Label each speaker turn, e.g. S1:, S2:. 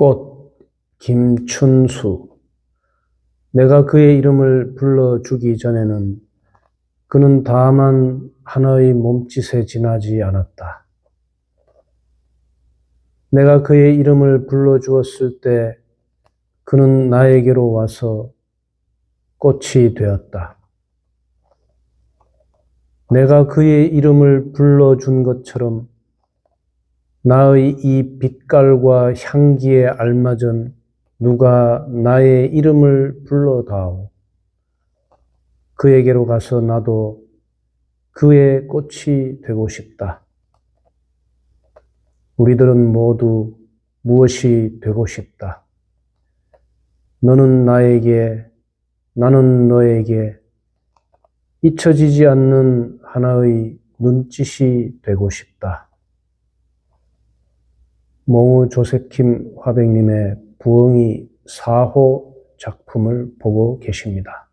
S1: 꽃 김춘수 내가 그의 이름을 불러주기 전에는 그는 다만 하나의 몸짓에 지나지 않았다. 내가 그의 이름을 불러주었을 때 그는 나에게로 와서 꽃이 되었다. 내가 그의 이름을 불러준 것처럼 나의 이 빛깔과 향기에 알맞은 누가 나의 이름을 불러다오. 그에게로 가서 나도 그의 꽃이 되고 싶다. 우리들은 모두 무엇이 되고 싶다. 너는 나에게, 나는 너에게 잊혀지지 않는 하나의 눈짓이 되고 싶다. 몽우 조세킴 화백님의 부엉이 4호 작품을 보고 계십니다.